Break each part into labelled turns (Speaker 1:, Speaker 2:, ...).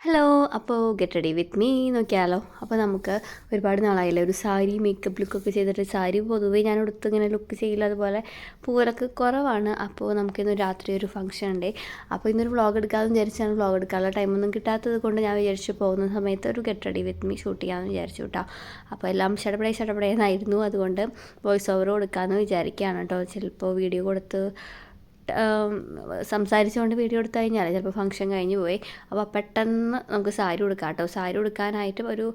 Speaker 1: Hello അപ്പോൾ get ready with me നോക്കിയാലോ? അപ്പോൾ നമുക്ക് ഒരുപാട് നാളായില്ലേ? ഒരു സാരി മേക്കപ്പ് ലുക്കൊക്കെ ചെയ്തിട്ട് സാരി പൊതുവേ ഞാൻ ഉടുത്ത് ഇങ്ങനെ ലുക്ക് ചെയ്യില്ല അതുപോലെ പൂരൊക്കെ കുറവാണ്. അപ്പോൾ നമുക്ക് നമുക്കിന്ന് രാത്രി ഒരു ഫംഗ്ഷൻ ഉണ്ട്. അപ്പോൾ ഇന്നൊരു വ്ളോഗ് എടുക്കാമെന്ന് വിചാരിച്ചാണ് വ്ളോഗ് എടുക്കാനുള്ള ടൈമൊന്നും കിട്ടാത്തത് കൊണ്ട് ഞാൻ വിചാരിച്ചു പോകുന്ന സമയത്ത് ഒരു get ready with me shoot ചെയ്യാമെന്ന് വിചാരിച്ചു കേട്ടോ അപ്പോൾ എല്ലാം ഷടപടേ ഷടപടേന്നായിരുന്നു അതുകൊണ്ട് വോയിസ് ഓവർ കൊടുക്കാമെന്ന് വിചാരിക്കുകയാണ് കേട്ടോ ചിലപ്പോൾ വീഡിയോ കൊടുത്ത് സംസാരിച്ചുകൊണ്ട് വീഡിയോ എടുത്തു കഴിഞ്ഞാൽ ചിലപ്പോൾ ഫംഗ്ഷൻ കഴിഞ്ഞ് പോയി. അപ്പോൾ പെട്ടെന്ന് നമുക്ക് സാരി ഉടുക്കാം കേട്ടോ. സാരി ഉടുക്കാനായിട്ട് ഒരു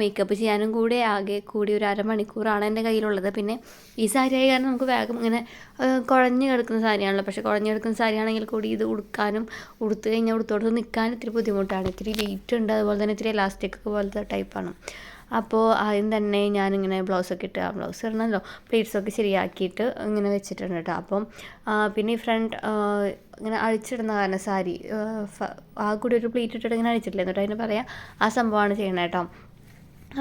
Speaker 1: മേക്കപ്പ് ചെയ്യാനും കൂടി ആകെ കൂടി ഒരു അരമണിക്കൂറാണ് എന്റെ കയ്യിലുള്ളത്. പിന്നെ ഈ സാരി ആയി കാരണം നമുക്ക് വേഗം ഇങ്ങനെ കുഴഞ്ഞു കിടക്കുന്ന സാരിയാണല്ലോ. പക്ഷേ കുഴഞ്ഞു കിടക്കുന്ന സാരിയാണെങ്കിൽ കൂടി ഇത് ഉടുക്കാനും ഉടുത്തു കഴിഞ്ഞാൽ ഉടുത്തോടത്ത് നിൽക്കാൻ ഇത്തിരി ബുദ്ധിമുട്ടാണ്. ഇത്തിരി വെയിറ്റ് ഉണ്ട്. അതുപോലെ തന്നെ ഇത്തിരി ഇലാസ്റ്റിക് പോലത്തെ ടൈപ്പാണ് അപ്പോൾ ആദ്യം തന്നെ ഞാനിങ്ങനെ ബ്ലൗസൊക്കെ ഇട്ട് ആ ബ്ലൗസ് ഇടണമല്ലോ പ്ലേറ്റ്സൊക്കെ ശരിയാക്കിയിട്ട് ഇങ്ങനെ വെച്ചിട്ടുണ്ട് കേട്ടോ അപ്പം പിന്നെ ഈ ഫ്രണ്ട് ഇങ്ങനെ അഴിച്ചിടുന്ന കാരണം സാരി ആ കൂടി ഒരു പ്ലേറ്റ് ഇട്ടിട്ട് ഇങ്ങനെ അഴിച്ചിട്ടില്ല? എന്നിട്ട് അതിന് പറയാം ആ സംഭവമാണ് ചെയ്യണേട്ടോ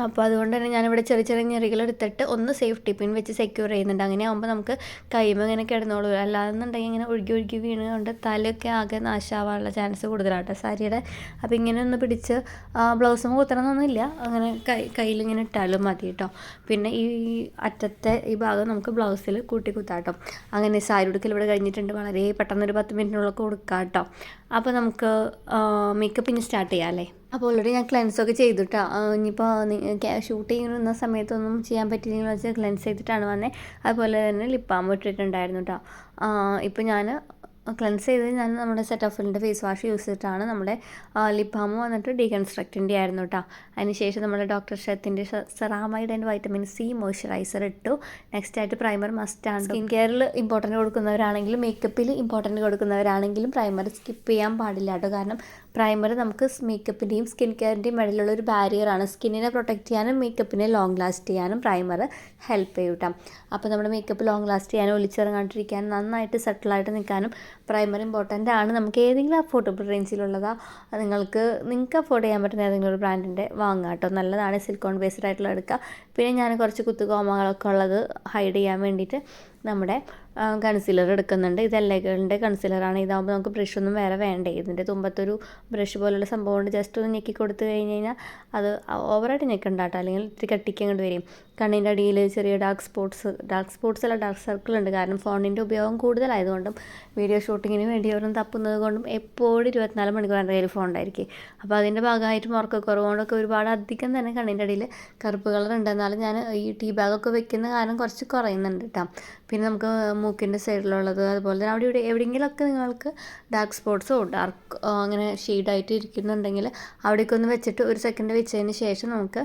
Speaker 1: അപ്പോൾ അതുകൊണ്ട് തന്നെ ഞാനിവിടെ ചെറിയ ചെറിയ ഞെറികൾ എടുത്തിട്ട് ഒന്ന് സേഫ്റ്റി പിൻ വെച്ച് സെക്യൂർ ചെയ്യുന്നുണ്ട്. അങ്ങനെ ആകുമ്പോൾ നമുക്ക് കൈമ ഇങ്ങനെ കിടന്നോളൂ. അല്ലാതെന്നുണ്ടെങ്കിൽ ഇങ്ങനെ ഒഴുകി ഒഴുകി വീണുകൊണ്ട് തലയൊക്കെ ആകെ നാശാവാനുള്ള ചാൻസ് കൂടുതലാട്ടോ സാരിയുടെ. അപ്പോൾ ഇങ്ങനെ ഒന്ന് പിടിച്ച് ബ്ലൗസും കുത്തണമെന്നൊന്നുമില്ല അങ്ങനെ കൈ കയ്യിലിങ്ങനെ ഇട്ടാലും മതി കേട്ടോ പിന്നെ ഈ അറ്റത്തെ ഈ ഭാഗം നമുക്ക് ബ്ലൗസിൽ കൂട്ടി കുത്താട്ടോ അങ്ങനെ സാരി ഉടുക്കൽ ഇവിടെ കഴിഞ്ഞിട്ടുണ്ട്. വളരെ പെട്ടെന്ന് ഒരു പത്ത് മിനിറ്റിനുള്ളിൽ കൊടുക്കാം കേട്ടോ അപ്പോൾ നമുക്ക് മേക്കപ്പ് ഇനി സ്റ്റാർട്ട് ചെയ്യാം അല്ലേ അപ്പോൾ ഓൾറെഡി ഞാൻ ക്ലെൻസൊക്കെ ചെയ്തിട്ടാ. ഇനിയിപ്പോൾ ഷൂട്ട് ചെയ്യുന്ന സമയത്തൊന്നും ചെയ്യാൻ പറ്റിയില്ലെന്ന് വെച്ചാൽ ക്ലെൻസ് ചെയ്തിട്ടാണ് വന്നത് അതുപോലെ തന്നെ ലിപ്പാമ്പ് ഇട്ടിട്ടുണ്ടായിരുന്നു കേട്ടോ ഇപ്പോൾ ഞാൻ ക്ലെൻസ് ചെയ്ത് ഞാൻ നമ്മുടെ സെറ്റ് ഓഫ് ഫിലിന്റെ ഫേസ് വാഷ് യൂസ് ചെയ്തിട്ടാണ് നമ്മുടെ ലിപ് ബാം വന്നിട്ട് ഡീകൺസ്ട്രക്റ്റിന്റെ ആയിരുന്നു കേട്ടോ അതിനുശേഷം നമ്മുടെ doctor ഷെത്തിന്റെ ceramide and vitamin C moisturiser ഇട്ടു. നെക്സ്റ്റ് ആയിട്ട് പ്രൈമർ മസ്റ്റ് ആണ്. സ്കിൻ കെയറിൽ ഇമ്പോർട്ടന്റ് കൊടുക്കുന്നവരാണെങ്കിലും മേക്കപ്പിൽ ഇമ്പോർട്ടന്റ് കൊടുക്കുന്നവരാണെങ്കിലും പ്രൈമർ സ്കിപ്പ് ചെയ്യാൻ പാടില്ല കേട്ടോ കാരണം പ്രൈമർ നമുക്ക് മേക്കപ്പിന്റെയും സ്കിൻ കെയറിന്റെയും ഇടയിലുള്ള ഒരു ബാരിയറാണ് സ്കിന്നിനെ പ്രൊട്ടക്റ്റ് ചെയ്യാനും മേക്കപ്പിനെ ലോങ് ലാസ്റ്റ് ചെയ്യാനും പ്രൈമർ ഹെൽപ്പ് ചെയ്യും കേട്ടോ അപ്പോൾ നമ്മുടെ മേക്കപ്പ് ലോങ് ലാസ്റ്റ് ചെയ്യാനും ഒലിച്ചിറങ്ങാണ്ടിരിക്കാനും നന്നായിട്ട് സെറ്റിലായിട്ട് നിൽക്കാനും പ്രൈമർ ഇമ്പോർട്ടന്റ് ആണ്. നമുക്ക് ഏതെങ്കിലും അഫോർഡബിൾ റേഞ്ചിലുള്ളതാ നിങ്ങൾക്ക് നിങ്ങൾക്ക് അഫോർഡ് ചെയ്യാൻ പറ്റുന്ന ഏതെങ്കിലും ഒരു ബ്രാൻഡിന്റെ വാങ്ങുക കേട്ടോ നല്ലതാണ് സിലിക്കോൺ ബേസ്ഡ് ആയിട്ടുള്ള എടുക്കുക. പിന്നെ ഞാൻ കുറച്ച് കുത്തുകോമകളൊക്കെ ഉള്ളത് ഹൈഡ് ചെയ്യാൻ വേണ്ടിയിട്ട് നമ്മുടെ കൺസീലർ എടുക്കുന്നുണ്ട്. എല്ലകളുടെ കൺസീലറാണ് ഇതാകുമ്പോൾ നമുക്ക് ബ്രഷ് ഒന്നും വേറെ വേണ്ടേ. ഇതിന്റെ തുമ്പത്തൊരു ബ്രഷ് പോലുള്ള സംഭവം ഉണ്ട് ജസ്റ്റ് ഒന്ന് ഞെക്കി കൊടുത്തു കഴിഞ്ഞ് കഴിഞ്ഞാൽ അത് ഓവറായിട്ട് ഞെക്കണ്ട കേട്ടോ അല്ലെങ്കിൽ ഇത്തിരി കട്ടിക്ക് അങ്ങോട്ട് വരും. കണ്ണിന്റെ അടിയിൽ ചെറിയ ഡാർക്ക് സ്പോട്ട്സ് ഡാർക്ക് സ്പോട്ട്സ് അല്ല ഡാർക്ക് സർക്കിൾ ഉണ്ട്. കാരണം ഫോണിന്റെ ഉപയോഗം കൂടുതലായതുകൊണ്ടും വീഡിയോ ഷൂട്ടിങ്ങിന് വേണ്ടി അവരും തപ്പുന്നത് കൊണ്ടും എപ്പോഴും ഇരുപത്തിനാല് മണിക്കൂർ എന്റെ കയ്യിൽ ഫോൺ ഉണ്ടായിരിക്കും. അപ്പോൾ അതിന്റെ ഭാഗമായിട്ട് ഉറക്കക്കുറവുകൊണ്ടൊക്കെ ഒരുപാട് അധികം തന്നെ കണ്ണിന്റെ അടിയിൽ കറുപ്പ് കളർ ഉണ്ട്. എന്നാലും ഞാൻ ഈ ടീ ബാഗൊക്കെ വെക്കുന്ന കാരണം കുറച്ച് കുറയുന്നുണ്ട് കേട്ടോ പിന്നെ നമുക്ക് മൂക്കിന്റെ സൈഡിലുള്ളത് അതുപോലെ തന്നെ അവിടെ ഇവിടെ എവിടെയെങ്കിലുമൊക്കെ നിങ്ങൾക്ക് ഡാർക്ക് സ്പോട്ട്സോ ഡാർക്ക് അങ്ങനെ ഷെയ്ഡായിട്ട് ഇരിക്കുന്നുണ്ടെങ്കിൽ അവിടേക്കൊന്ന് വെച്ചിട്ട് ഒരു സെക്കൻഡ് വെച്ചതിന് ശേഷം നമുക്ക്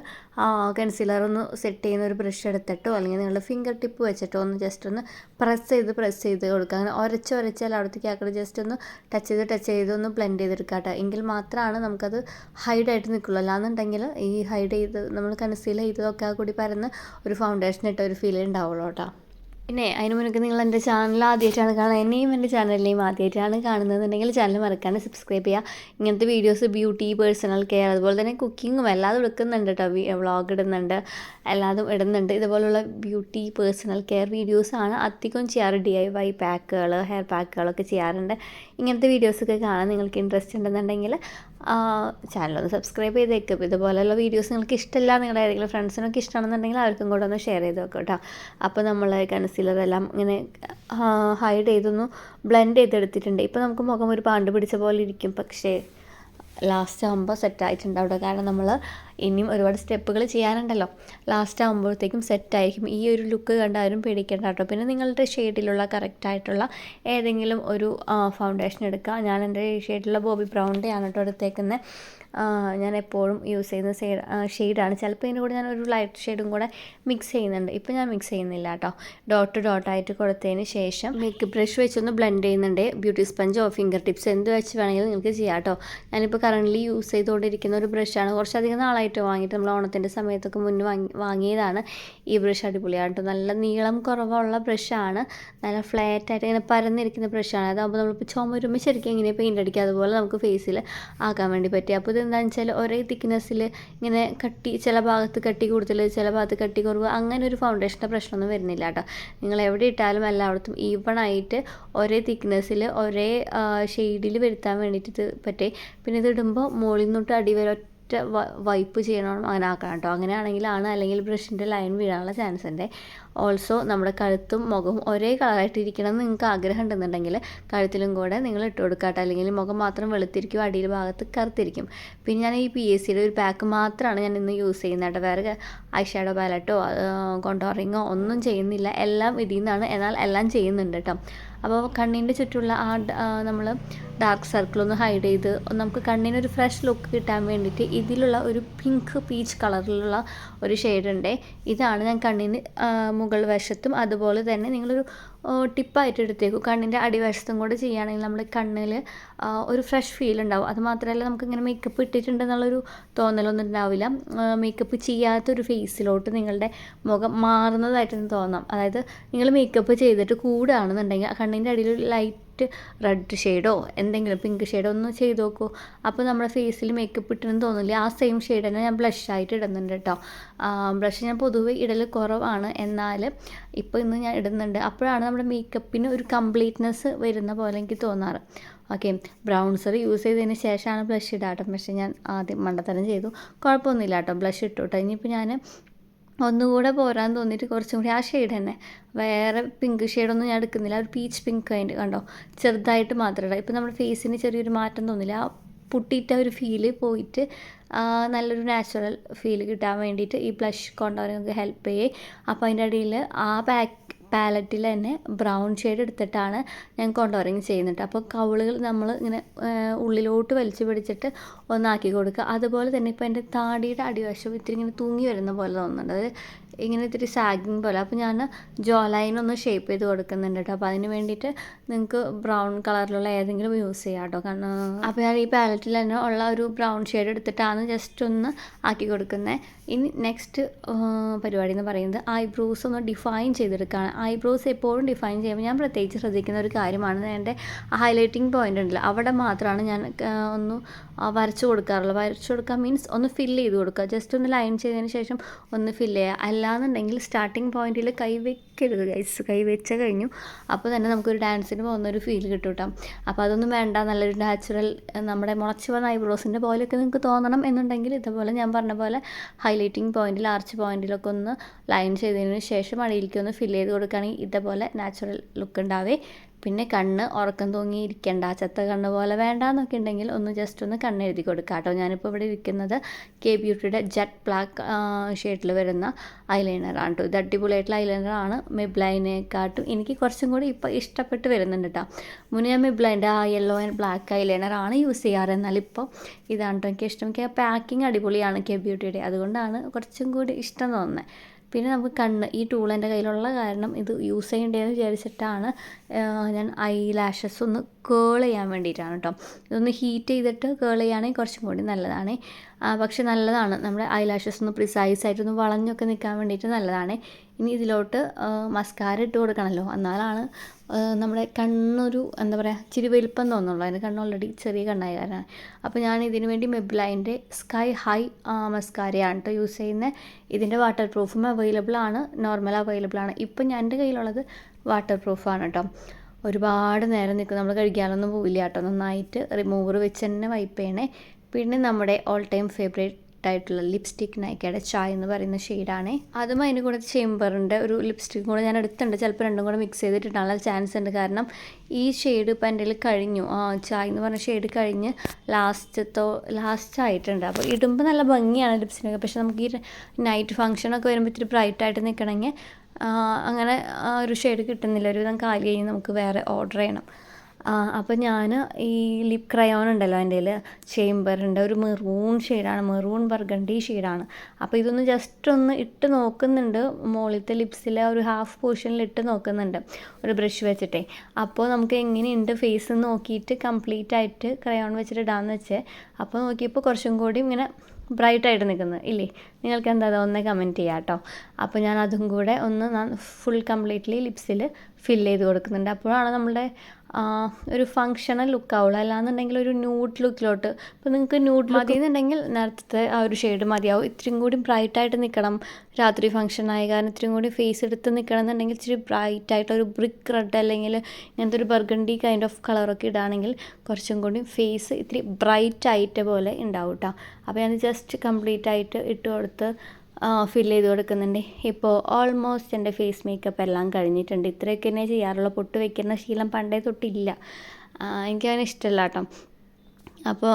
Speaker 1: കൺസീലർ ഒന്ന് സെറ്റ് ചെയ്യുന്ന ഒരു ബ്രഷ് എടുത്തിട്ടോ അല്ലെങ്കിൽ നിങ്ങൾ ഫിംഗർ ടിപ്പ് വെച്ചിട്ടോ ഒന്ന് ജസ്റ്റ് ഒന്ന് പ്രസ് ചെയ്ത് പ്രസ് ചെയ്ത് കൊടുക്കുക. അങ്ങനെ ഉരച്ച് ഉരച്ചാൽ അവിടത്തേക്ക് ആക്കി ജസ്റ്റ് ഒന്ന് ടച്ച് ചെയ്ത് ടച്ച് ചെയ്ത് ഒന്ന് ബ്ലെൻഡ് ചെയ്തെടുക്കുക കേട്ടോ എങ്കിൽ മാത്രമാണ് നമുക്കത് ഹൈഡായിട്ട് നിൽക്കുള്ളൂ. അല്ലാന്നുണ്ടെങ്കിൽ ഈ ഹൈഡ് ചെയ്ത് നമ്മൾ കൺസീൽ ചെയ്തതൊക്കെ കൂടി പരന്ന് ഒരു ഫൗണ്ടേഷൻ ഇട്ട ഒരു ഫീൽ ഉണ്ടാവുള്ളൂ കേട്ടോ പിന്നെ അതിന് മുന്നേ നിങ്ങൾ എന്റെ ചാനൽ ആദ്യമായിട്ടാണ് കാണുന്നത് എന്നെയും എന്റെ ചാനലിനെയും ആദ്യമായിട്ടാണ് കാണുന്നതെന്നുണ്ടെങ്കിൽ ചാനൽ മറക്കാണ്ട് സബ്സ്ക്രൈബ് ചെയ്യുക. ഇങ്ങനത്തെ വീഡിയോസ് ബ്യൂട്ടി പേഴ്സണൽ കെയർ അതുപോലെ തന്നെ കുക്കിങ്ങും എല്ലാതും എടുക്കുന്നുണ്ട് കേട്ടോ വ്ളോഗ് ഇടുന്നുണ്ട് എല്ലാതും ഇടുന്നുണ്ട്. ഇതുപോലുള്ള ബ്യൂട്ടി പേഴ്സണൽ കെയർ വീഡിയോസാണ് അധികം ചെയ്യാറ്. ഡി ഐ വൈ പാക്കുകൾ ഹെയർ പാക്കുകളൊക്കെ ചെയ്യാറുണ്ട്. ഇങ്ങനത്തെ വീഡിയോസൊക്കെ കാണാൻ നിങ്ങൾക്ക് ഇൻട്രസ്റ്റ് ഉണ്ടെന്നുണ്ടെങ്കിൽ ചാനലൊന്ന് സബ്സ്ക്രൈബ് ചെയ്തേക്കും. ഇതുപോലെയുള്ള വീഡിയോസ് നിങ്ങൾക്ക് ഇഷ്ടമല്ല നിങ്ങളുടെ ഏതെങ്കിലും ഫ്രണ്ട്സിനൊക്കെ ഇഷ്ടമാണെന്നുണ്ടെങ്കിൽ അവർക്കും കൂടെ ഒന്ന് ഷെയർ ചെയ്ത് വെക്കും കേട്ടോ അപ്പോൾ നമ്മൾ കൺസീലറെല്ലാം ഇങ്ങനെ ഹൈഡ് ചെയ്തൊന്ന് ബ്ലെൻഡ് ചെയ്തെടുത്തിട്ടുണ്ട്. ഇപ്പോൾ നമുക്ക് മുഖം ഒരു പാണ്ട് പിടിച്ച പോലെ ഇരിക്കും. പക്ഷേ ലാസ്റ്റ് ആകുമ്പോൾ സെറ്റായിട്ടുണ്ട് അവിടെ. കാരണം നമ്മൾ ഇനിയും ഒരുപാട് സ്റ്റെപ്പുകൾ ചെയ്യാനുണ്ടല്ലോ. ലാസ്റ്റ് ആകുമ്പോഴത്തേക്കും സെറ്റായിരിക്കും ഈ ഒരു ലുക്ക് കണ്ടാലും പേടിക്കേണ്ട കേട്ടോ. പിന്നെ നിങ്ങളുടെ ഷെയ്ഡിലുള്ള കറക്റ്റായിട്ടുള്ള ഏതെങ്കിലും ഒരു ഫൗണ്ടേഷൻ എടുക്കുക. ഞാൻ എന്റെ ഷെയ്ഡിലുള്ള ബോബി ബ്രൗണിന്റെ ആണ് കേട്ടോ എടുത്തേക്കുന്നത് ഞാൻ എപ്പോഴും യൂസ് ചെയ്യുന്ന സൈഡ് ഷെയ്ഡാണ് ചിലപ്പോൾ ഇതിന്റെ കൂടെ ഞാൻ ഒരു ലൈറ്റ് ഷെയ്ഡും കൂടെ മിക്സ് ചെയ്യുന്നുണ്ട്. ഇപ്പോൾ ഞാൻ മിക്സ് ചെയ്യുന്നില്ല കേട്ടോ. ഡോട്ട് ഡോട്ടായിട്ട് കൊടുത്തതിന് ശേഷം മേക്കപ്പ് ബ്രഷ് വെച്ചൊന്ന് ബ്ലെൻഡ് ചെയ്യുന്നുണ്ട്. ബ്യൂട്ടി സ്പഞ്ചോ ഫിംഗർ ടിപ്സ് എന്ത് വെച്ച് വേണമെങ്കിലും നിങ്ങൾക്ക് ചെയ്യാം കേട്ടോ. ഞാനിപ്പോൾ കറണ്ട്ലി യൂസ് ചെയ്തുകൊണ്ടിരിക്കുന്ന ഒരു ബ്രഷാണ് കുറച്ചധികം നാളായി വർഷമായിട്ട് വാങ്ങിയിട്ട് നമ്മൾ ഓണത്തിന്റെ സമയത്തൊക്കെ മുന്നേ വാങ്ങി വാങ്ങിയതാണ്. ഈ ബ്രഷ് അടിപൊളിയാണ് കേട്ടോ. നല്ല നീളം കുറവുള്ള ബ്രഷാണ് നല്ല ഫ്ലാറ്റ് ആയിട്ട് ഇങ്ങനെ പരന്നിരിക്കുന്ന ബ്രഷാണ് അതാകുമ്പോൾ നമ്മളിപ്പോൾ ചുമരുമ്പോൾ ശരിക്കും ഇങ്ങനെ പെയിന്റ് അടിക്കുക. അതുപോലെ നമുക്ക് ഫേസിൽ ആക്കാൻ വേണ്ടി പറ്റി. അപ്പോൾ ഇതെന്താണെന്ന് വെച്ചാൽ ഒരേ തിക്നെസ്സിൽ ഇങ്ങനെ കട്ടി ചില ഭാഗത്ത് കട്ടി കൂടുതൽ ചില ഭാഗത്ത് കട്ടി കുറവ് അങ്ങനെ ഒരു ഫൗണ്ടേഷന്റെ പ്രശ്നമൊന്നും വരുന്നില്ല കേട്ടോ. നിങ്ങൾ എവിടെ ഇട്ടാലും എല്ലായിടത്തും ഈവൺ ആയിട്ട് ഒരേ തിക്നെസ്സിൽ ഒരേ ഷെയ്ഡിൽ വരുത്താൻ വേണ്ടിയിട്ട് ഇത് പറ്റേ. പിന്നെ ഇത് ഇടുമ്പോൾ മുകളിൽ നിന്നിട്ട് അടി വരെ ഒറ്റ വൈപ്പ് ചെയ്യണം? അങ്ങനെ ആക്കണം കേട്ടോ. അങ്ങനെയാണെങ്കിലാണ് അല്ലെങ്കിൽ ബ്രഷിന്റെ ലൈൻ വീഴാനുള്ള ചാൻസ് ഉണ്ട് ഓൾസോ നമ്മുടെ കഴുത്തും മുഖവും ഒരേ കളറായിട്ട് ഇരിക്കണം എന്ന് നിങ്ങൾക്ക് ആഗ്രഹം ഉണ്ടെന്നുണ്ടെങ്കിൽ കഴുത്തിലും കൂടെ നിങ്ങൾ ഇട്ട് കൊടുക്കാട്ടോ. അല്ലെങ്കിൽ മുഖം മാത്രം വെളുത്തിരിക്കും അടിയിൽ ഭാഗത്ത് കറുത്തിരിക്കും. പിന്നെ ഞാൻ ഈ പി എസ് സിയുടെ ഒരു പാക്ക് മാത്രമാണ് ഞാൻ ഇന്ന് യൂസ് ചെയ്യുന്നത് വേറെ ഐ ഷാഡോ പാലറ്റോ കൊണ്ടോറിങ്ങോ ഒന്നും ചെയ്യുന്നില്ല. എല്ലാം ഇതിൽ നിന്നാണ്. എന്നാൽ എല്ലാം ചെയ്യുന്നുണ്ട് കേട്ടോ. അപ്പോൾ കണ്ണിന്റെ ചുറ്റുമുള്ള ആ നമ്മൾ ഡാർക്ക് സർക്കിൾ ഒന്ന് ഹൈഡ് ചെയ്ത് നമുക്ക് കണ്ണിനൊരു ഫ്രഷ് ലുക്ക് കിട്ടാൻ വേണ്ടിയിട്ട് ഇതിലുള്ള ഒരു പിങ്ക് പീച്ച് കളറിലുള്ള ഒരു ഷെയ്ഡ് ഉണ്ട്. ഇതാണ് ഞാൻ കണ്ണിന് മുകൾ വശത്തും അതുപോലെ തന്നെ നിങ്ങളൊരു ടിപ്പായിട്ട് എടുത്തേക്കും. കണ്ണിന്റെ അടിവശത്തും കൂടെ ചെയ്യുകയാണെങ്കിൽ നമ്മുടെ കണ്ണിൽ ഒരു ഫ്രഷ് ഫീൽ ഉണ്ടാവും. അത് മാത്രമല്ല നമുക്കിങ്ങനെ മേക്കപ്പ് ഇട്ടിട്ടുണ്ട് ഇട്ടിട്ടുണ്ടെന്നുള്ളൊരു തോന്നലൊന്നും ഉണ്ടാവില്ല. മേക്കപ്പ് ചെയ്യാത്തൊരു ഫേസിലോട്ട് നിങ്ങളുടെ മുഖം മാറുന്നതായിട്ടൊന്ന് തോന്നാം. അതായത് നിങ്ങൾ മേക്കപ്പ് ചെയ്തിട്ട് കൂടുകയാണെന്നുണ്ടെങ്കിൽ കണ്ണിന്റെ അടിയിൽ ലൈറ്റ് റെഡ് ഷെയ്ഡോ എന്തെങ്കിലും പിങ്ക് ഷെയ്ഡോ ഒന്ന് ചെയ്ത് നോക്കൂ. അപ്പോൾ നമ്മുടെ ഫേസിൽ മേക്കപ്പ് ഇട്ടെന്ന് തോന്നില്ല. ആ സെയിം ഷെയ്ഡ് തന്നെ ഞാൻ ബ്ലഷ് ആയിട്ട് ഇടുന്നുണ്ട് കേട്ടോ. ബ്ലഷ് ഞാൻ പൊതുവെ ഇടൽ കുറവാണ്. എന്നാൽ ഇപ്പോൾ ഇന്ന് ഞാൻ ഇടുന്നുണ്ട്. അപ്പോഴാണ് നമ്മുടെ മേക്കപ്പിന് ഒരു കംപ്ലീറ്റ്നെസ് വരുന്ന പോലെ എനിക്ക് തോന്നാറ്. ഓക്കെ ബ്രൗൺസർ യൂസ് ചെയ്തതിന് ശേഷമാണ് ബ്ലഷ് ഇടാട്ടോ. പക്ഷേ ഞാൻ ആദ്യം മണ്ടത്തരം ചെയ്തു. കുഴപ്പമൊന്നുമില്ല കേട്ടോ ബ്ലഷ് ഇട്ടു കേട്ടോ. ഇനിയിപ്പോൾ ഞാൻ ഒന്നുകൂടെ പോരാൻ തോന്നിയിട്ട് കുറച്ചും കൂടി ആ ഷെയ്ഡ് തന്നെ. വേറെ പിങ്ക് ഷെയ്ഡൊന്നും ഞാൻ എടുക്കുന്നില്ല. ഒരു പീച്ച് പിങ്ക് അതിന്റെ കണ്ടോ? ചെറുതായിട്ട് മാത്രം ഇടാം. ഇപ്പോൾ നമ്മുടെ ഫേസിന് ചെറിയൊരു മാറ്റം തോന്നില്ല. ആ പുട്ടിയിട്ട ഒരു ഫീൽ പോയിട്ട് നല്ലൊരു നാച്ചുറൽ ഫീൽ കിട്ടാൻ വേണ്ടിയിട്ട് ഈ ബ്ലഷ് കൊണ്ടുവരാൻ ഹെൽപ്പ് ചെയ്യേ. അപ്പോൾ അതിന്റെ ഇടയിൽ ആ പാക്ക് പാലറ്റിൽ തന്നെ ബ്രൗൺ ഷെയ്ഡ് എടുത്തിട്ടാണ് ഞാൻ കൊണ്ടുവരങ്ങി ചെയ്യുന്നത് അപ്പോൾ കവിളുകൾ നമ്മൾ ഇങ്ങനെ ഉള്ളിലോട്ട് വലിച്ചു പിടിച്ചിട്ട് ഒന്നാക്കി കൊടുക്കുക. അതുപോലെ തന്നെ ഇപ്പോൾ എന്റെ താടിയുടെ അടിവശം ഇത്തിരി ഇങ്ങനെ തൂങ്ങി വരുന്ന പോലെ തോന്നുന്നുണ്ട്. അത് ഇങ്ങനെ ഇത്തിരി സാഗിങ് പോലെ. അപ്പോൾ ഞാൻ ജോ ലൈൻ ഒന്ന് ഷേപ്പ് ചെയ്ത് കൊടുക്കുന്നുണ്ട് കേട്ടോ അപ്പോൾ അതിന് വേണ്ടിയിട്ട് നിങ്ങൾക്ക് ബ്രൗൺ കളറിലുള്ള ഏതെങ്കിലും യൂസ് ചെയ്യാം കേട്ടോ കാരണം അപ്പോൾ ഞാൻ ഈ പാലറ്റിൽ തന്നെ ഉള്ള ഒരു ബ്രൗൺ ഷെയ്ഡ് എടുത്തിട്ടാണ് ജസ്റ്റ് ഒന്ന് ആക്കി കൊടുക്കുന്നത് ഇനി നെക്സ്റ്റ് പരിപാടി എന്ന് പറയുന്നത് ഐബ്രോസ് ഒന്ന് ഡിഫൈൻ ചെയ്തെടുക്കുകയാണ് ഐബ്രോസ് എപ്പോഴും ഡിഫൈൻ ചെയ്യുമ്പോൾ ഞാൻ പ്രത്യേകിച്ച് ശ്രദ്ധിക്കുന്ന ഒരു കാര്യമാണ്. എന്റെ ഹൈലൈറ്റിംഗ് പോയിന്റ് ഉണ്ടല്ലോ. അവിടെ മാത്രമാണ് ഞാൻ ഒന്ന് വരച്ചു കൊടുക്കാറുള്ളത് വരച്ചു കൊടുക്കുക മീൻസ് ഒന്ന് ഫില്ല് ചെയ്ത് കൊടുക്കുക. ജസ്റ്റ് ഒന്ന് ലൈൻ ചെയ്തതിന് ശേഷം ഒന്ന് ഫില്ല് ചെയ്യുക. അല്ലാന്നുണ്ടെങ്കിൽ സ്റ്റാർട്ടിങ് പോയിന്റിൽ കൈ വെക്കരുത് ഗൈസ് കൈ വെച്ച കഴിഞ്ഞു. അപ്പോൾ തന്നെ നമുക്കൊരു ഡാൻസിന് പോകുന്ന ഒരു ഫീൽ കിട്ടും കേട്ടോ അപ്പോൾ അതൊന്നും വേണ്ട. നല്ലൊരു നാച്ചുറൽ നമ്മുടെ മുളച്ച് വന്ന ഐബ്രോസിന്റെ പോലെയൊക്കെ നിങ്ങൾക്ക് തോന്നണം എന്നുണ്ടെങ്കിൽ ഇതുപോലെ ഞാൻ പറഞ്ഞ പോലെ ഹൈലൈറ്റിംഗ് പോയിന്റിൽ ആർച്ച് പോയിന്റിലൊക്കെ ഒന്ന് ലൈൻ ചെയ്തതിന് ശേഷം അടിയിലേക്ക് ഒന്ന് ഫില്ല് ചെയ്ത് കൊടുക്കുകയാണെങ്കിൽ ഇതേപോലെ നാച്ചുറൽ ലുക്ക് ഉണ്ടാവേ. പിന്നെ കണ്ണ് ഉറക്കം തൂങ്ങി ഇരിക്കേണ്ട ചത്ത കണ്ണ് പോലെ വേണ്ടാന്നൊക്കെ ഉണ്ടെങ്കിൽ ഒന്ന് ജസ്റ്റ് ഒന്ന് കണ്ണ് എഴുതി കൊടുക്കുക കേട്ടോ. ഞാനിപ്പോൾ ഇവിടെ ഇരിക്കുന്നത് കെ ബ്യൂട്ടിയുടെ ജെറ്റ് ബ്ലാക്ക് ഷെയ്ഡിൽ വരുന്ന ഐലൈനറാണ് കേട്ടോ ഇത് അടിപൊളിയായിട്ടുള്ള ഐലൈനറാണ് മിബ്ലൈനെക്കാട്ടും എനിക്ക് കുറച്ചും കൂടി ഇപ്പോൾ ഇഷ്ടപ്പെട്ട് വരുന്നുണ്ട് കേട്ടോ മുന്നേ ഞാൻ മിബ്ലൈന്റെ ആ യെല്ലോ ആൻഡ് ബ്ലാക്ക് ഐലൈനറാണ് യൂസ് ചെയ്യാറ്. എന്നാൽ ഇപ്പോൾ ഇതാണ് കേട്ടോ എനിക്ക് ഇഷ്ടം. പാക്കിംഗ് അടിപൊളിയാണ് കെ ബ്യൂട്ടിയുടെ അതുകൊണ്ടാണ് കുറച്ചും കൂടി ഇഷ്ടം തോന്നുന്നത് പിന്നെ നമുക്ക് കണ്ണ് ഈ ടൂൾ എന്റെ കയ്യിലുള്ള കാരണം ഇത് യൂസ് ചെയ്യേണ്ടതെന്ന് വിചാരിച്ചിട്ടാണ് ഞാൻ ഐ ലാഷസ് ഒന്ന് കേൾ ചെയ്യാൻ വേണ്ടിയിട്ടാണ് കേട്ടോ ഇതൊന്ന് ഹീറ്റ് ചെയ്തിട്ട് കേൾ ചെയ്യുകയാണെങ്കിൽ കുറച്ചും കൂടി നല്ലതാണ്. പക്ഷെ നല്ലതാണ്. നമ്മുടെ ഐ ലാഷസ് ഒന്ന് പ്രിസൈസ് ആയിട്ടൊന്ന് വളഞ്ഞൊക്കെ നിൽക്കാൻ വേണ്ടിയിട്ട് നല്ലതാണ്. ഇനി ഇതിലോട്ട് മസ്കാര ഇട്ട് കൊടുക്കണമല്ലോ എന്നാലാണ് നമ്മുടെ കണ്ണൊരു എന്താ പറയുക ഇച്ചിരി വലിപ്പം തോന്നുള്ളൂ. അതിന് കണ്ണ് ഓൾറെഡി ചെറിയ കണ്ണായ കാരണമാണ്. അപ്പോൾ ഞാൻ ഇതിന് വേണ്ടി മെബ്ലൈന്റെ സ്കൈ ഹൈ മസ്കാരയാണ് കേട്ടോ യൂസ് ചെയ്യുന്നത് ഇതിന്റെ വാട്ടർ പ്രൂഫും അവൈലബിൾ ആണ്. നോർമൽ അവൈലബിൾ ആണ്. ഇപ്പം ഞാൻ എന്റെ കയ്യിലുള്ളത് വാട്ടർ പ്രൂഫാണ് കേട്ടോ ഒരുപാട് നേരം നിൽക്കും നമ്മൾ കഴിക്കാനൊന്നും പോവില്ല കേട്ടോ നന്നായിട്ട് റിമൂവർ വെച്ച് തന്നെ വൈപ്പ് ചെയ്യണേ. പിന്നെ നമ്മുടെ ഓൾ ടൈം ഫേവറേറ്റ് ആയിട്ടുള്ള ലിപ്സ്റ്റിക് നൈക്കയുടെ ചായ എന്ന് പറയുന്ന ഷെയ്ഡാണ് അതും അതിന് കൂടെ ചേമ്പറിന്റെ ഒരു ലിപ്സ്റ്റിക്കും കൂടെ ഞാൻ എടുത്തിട്ടുണ്ട്. ചിലപ്പോൾ രണ്ടും കൂടെ മിക്സ് ചെയ്തിട്ടുണ്ടാകാൻ ചാൻസ് ഉണ്ട്. കാരണം ഈ ഷെയ്ഡ് ഇപ്പം എന്റെ കഴിഞ്ഞു. ആ ചായ എന്ന് പറഞ്ഞ ഷെയ്ഡ് കഴിഞ്ഞ് ലാസ്റ്റത്തോ ലാസ്റ്റ് ആയിട്ടുണ്ട് അപ്പോൾ ഇടുമ്പോൾ നല്ല ഭംഗിയാണ് ലിപ്സ്റ്റിനൊക്കെ പക്ഷേ നമുക്ക് ഈ നൈറ്റ് ഫംഗ്ഷനൊക്കെ വരുമ്പോൾ ഇത്തിരി ബ്രൈറ്റായിട്ട് നിൽക്കണമെങ്കിൽ അങ്ങനെ ഒരു ഷെയ്ഡ് കിട്ടുന്നില്ല. ഒരുവിധം കാലി കഴിഞ്ഞ് നമുക്ക് വേറെ ഓർഡർ ചെയ്യണം. അപ്പോൾ ഞാൻ ഈ ലിപ് ക്രയോൺ ഉണ്ടല്ലോ എന്റെ ചേംബറിന്റെ ഒരു മെറൂൺ ഷെയ്ഡാണ് മെറൂൺ ബർഗണ്ടി ഷെയ്ഡാണ് അപ്പോൾ ഇതൊന്ന് ജസ്റ്റ് ഒന്ന് ഇട്ട് നോക്കുന്നുണ്ട്. മുകളിലത്തെ ലിപ്സിലെ ഒരു ഹാഫ് പോർഷനിൽ ഇട്ട് നോക്കുന്നുണ്ട്. ഒരു ബ്രഷ് വെച്ചിട്ടേ. അപ്പോൾ നമുക്ക് എങ്ങനെയുണ്ട് ഫേസ് നോക്കിയിട്ട് കംപ്ലീറ്റ് ആയിട്ട് ക്രയോൺ വെച്ചിട്ട് ഇടാമെന്ന് വെച്ചേ. അപ്പോൾ നോക്കിയപ്പോൾ കുറച്ചും കൂടി ഇങ്ങനെ ബ്രൈറ്റായിട്ട് നിൽക്കുന്നത് ഇല്ലേ? നിങ്ങൾക്ക് എന്താ ഒന്ന് കമന്റ് ചെയ്യാം കേട്ടോ. അപ്പോൾ ഞാൻ അതും കൂടെ ഒന്ന് ഫുൾ കംപ്ലീറ്റ്ലി ലിപ്സിൽ ഫില്ല് ചെയ്ത് കൊടുക്കുന്നുണ്ട്. അപ്പോഴാണ് നമ്മളുടെ ആ, ഒരു ഫങ്ഷണൽ ലുക്ക് ആവുള്ളൂ. അല്ലാന്നുണ്ടെങ്കിൽ ഒരു ന്യൂഡ് ലുക്കിലോട്ട് ഇപ്പോൾ നിങ്ങൾക്ക് ന്യൂഡ് മതി എന്നുണ്ടെങ്കിൽ നേരത്തെ ആ ഒരു ഷെയ്ഡ് മതിയാവും. ഇത്രയും കൂടി ബ്രൈറ്റ് ആയിട്ട് നിൽക്കണം രാത്രി ഫങ്ഷൻ ആയ കാരണം ഇത്രയും കൂടി ഫേസ് എടുത്ത് നിൽക്കണം എന്നുണ്ടെങ്കിൽ ഇച്ചിരി ബ്രൈറ്റ് ആയിട്ട് ഒരു ബ്രിക്ക് റെഡ് അല്ലെങ്കിൽ ഇങ്ങനത്തെ ഒരു ബർഗണ്ടി കൈൻഡ് ഓഫ് കളറൊക്കെ ഇടുകയാണെങ്കിൽ കുറച്ചും കൂടി ഫേസ് ഇത്തിരി ബ്രൈറ്റ് ആയിട്ട് പോലെ ഉണ്ടാവും കേട്ടോ അപ്പോൾ ഞാൻ ജസ്റ്റ് കംപ്ലീറ്റ് ആയിട്ട് ഇട്ട് കൊടുത്ത് ഫില്ല് ചെയ്ത് കൊടുക്കുന്നുണ്ട്. ഇപ്പോൾ ഓൾമോസ്റ്റ് എന്റെ ഫേസ് മേക്കപ്പ് എല്ലാം കഴിഞ്ഞിട്ടുണ്ട്. ഇത്രയൊക്കെ തന്നെ ചെയ്യാറുള്ളൂ. പൊട്ട് വയ്ക്കുന്ന ശീലം പണ്ടേ തൊട്ടില്ല. എനിക്കതിന് ഇഷ്ടമല്ല കേട്ടോ. അപ്പോൾ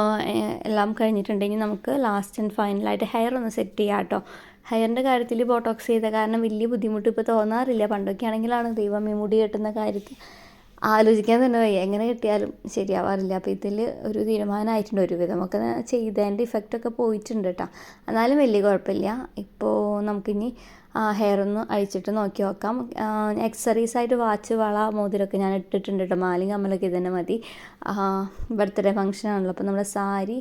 Speaker 1: എല്ലാം കഴിഞ്ഞിട്ടുണ്ടെങ്കിൽ നമുക്ക് ലാസ്റ്റ് ആൻഡ് ഫൈനലായിട്ട് ഹെയർ ഒന്ന് സെറ്റ് ചെയ്യാം കേട്ടോ. ഹെയറിന്റെ കാര്യത്തിൽ ബോട്ടോക്സ് ചെയ്ത കാരണം വലിയ ബുദ്ധിമുട്ട് ഇപ്പോൾ തോന്നാറില്ല. പണ്ടൊക്കെ ആണെങ്കിലാണ് ദൈവമേ മുടി കെട്ടുന്ന കാര്യത്തിൽ ആലോചിക്കാൻ തന്നെ വയ്യ. എങ്ങനെ കിട്ടിയാലും ശരിയാവാറില്ല. അപ്പോൾ ഇതിൽ ഒരു തീരുമാനമായിട്ടുണ്ട്. ഒരു വിധമൊക്കെ ചെയ്തതിന്റെ ഇഫക്റ്റൊക്കെ പോയിട്ടുണ്ട് കേട്ടോ എന്നാലും വലിയ കുഴപ്പമില്ല. ഇപ്പോൾ നമുക്കിനി ഹെയർ ഒന്ന് അഴിച്ചിട്ട് നോക്കി നോക്കാം. എക്സറീസ് ആയിട്ട് വാച്ച് വള മോതിരൊക്കെ ഞാൻ ഇട്ടിട്ടുണ്ട് കേട്ടോ മാലയും കമ്മലൊക്കെ ഇത് തന്നെ മതി. ബർത്ത്ഡേ ഫംഗ്ഷൻ ആണല്ലോ. അപ്പോൾ നമ്മുടെ സാരി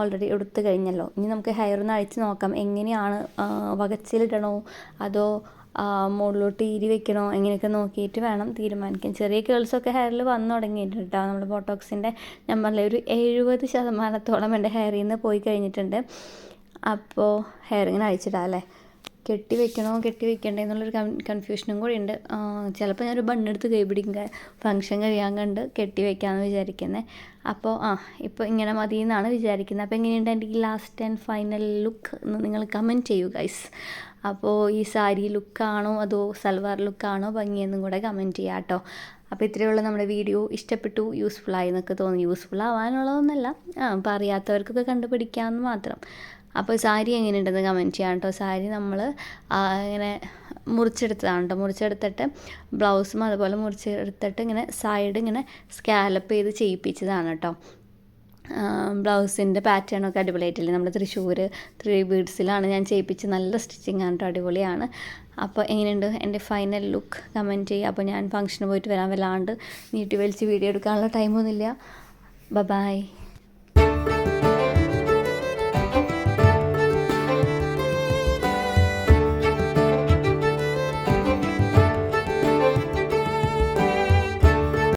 Speaker 1: ഓൾറെഡി എടുത്തു കഴിഞ്ഞല്ലോ. ഇനി നമുക്ക് ഹെയർ ഒന്ന് അഴിച്ച് നോക്കാം. എങ്ങനെയാണ് വകച്ചിലിടണോ? അതോ മുകളിലോട്ട് ഈരി വെക്കണോ എങ്ങനെയൊക്കെ നോക്കിയിട്ട് വേണം തീരുമാനിക്കാൻ. ചെറിയ കേൾസൊക്കെ ഹെയറിൽ വന്നു തുടങ്ങിയിട്ടുണ്ട് കേട്ടോ നമ്മുടെ ബോട്ടോക്സിന്റെ ഞാൻ പറഞ്ഞ ഒരു എഴുപത് ശതമാനത്തോളം എന്റെ ഹെയറിൽ നിന്ന് പോയി കഴിഞ്ഞിട്ടുണ്ട്. അപ്പോൾ ഹെയർ ഇങ്ങനെ അഴിച്ചിടാം അല്ലേ? കെട്ടി വെക്കണോ കെട്ടി വെക്കണ്ടേ എന്നുള്ളൊരു കൺ കൺഫ്യൂഷനും കൂടി ഉണ്ട്. ചിലപ്പോൾ ഞാനൊരു ബണ്ണെടുത്ത് കൈ പിടിക്കുക ഫംഗ്ഷൻ കഴിയാൻ കണ്ട് കെട്ടി വെക്കാമെന്ന് വിചാരിക്കുന്നത് അപ്പോൾ ആ ഇപ്പോൾ ഇങ്ങനെ മതി എന്നാണ് വിചാരിക്കുന്നത്. അപ്പോൾ എങ്ങനെയുണ്ട് എന്റെ ഈ ലാസ്റ്റ് ആൻഡ് ഫൈനൽ ലുക്ക് എന്ന് നിങ്ങൾ കമന്റ് ചെയ്യൂ ഗൈസ് അപ്പോൾ ഈ സാരി ലുക്കാണോ അതോ സൽവാർ ലുക്കാണോ ഭംഗിയെന്നും കൂടെ കമന്റ് ചെയ്യാം കേട്ടോ അപ്പോൾ ഇത്രയുള്ള നമ്മുടെ വീഡിയോ. ഇഷ്ടപ്പെട്ടു യൂസ്ഫുൾ ആയി എന്നൊക്കെ തോന്നി യൂസ്ഫുൾ ആവാനുള്ളതൊന്നല്ല. ആ അപ്പോൾ അറിയാത്തവർക്കൊക്കെ കണ്ടുപിടിക്കാമെന്ന് മാത്രം. അപ്പോൾ സാരി എങ്ങനെയുണ്ടെന്ന് കമന്റ് ചെയ്യാം കേട്ടോ സാരി നമ്മൾ ഇങ്ങനെ മുറിച്ചെടുത്തതാണ് കേട്ടോ. മുറിച്ചെടുത്തിട്ട് ബ്ലൗസും അതുപോലെ മുറിച്ചെടുത്തിട്ട് ഇങ്ങനെ സൈഡ് ഇങ്ങനെ സ്കാലപ്പ് ചെയ്ത് ചെയ്യിപ്പിച്ചതാണ് കേട്ടോ. ബ്ലൗസിന്റെ പാറ്റേണൊക്കെ അടിപൊളിയായിട്ടില്ലേ? നമ്മുടെ തൃശ്ശൂർ ത്രീ ബീഡ്സിലാണ് ഞാൻ ചെയ്യിപ്പിച്ച് നല്ല സ്റ്റിച്ചിങ് ആണ് കേട്ടോ അടിപൊളിയാണ്. അപ്പോൾ എങ്ങനെയുണ്ട് എന്റെ ഫൈനൽ ലുക്ക് കമന്റ് ചെയ്യുക. അപ്പോൾ ഞാൻ ഫംഗ്ഷന് പോയിട്ട് വരാൻ വല്ലാണ്ട് നീട്ടി വലിച്ച് വീഡിയോ എടുക്കാനുള്ള ടൈമൊന്നുമില്ല ബ ബായ്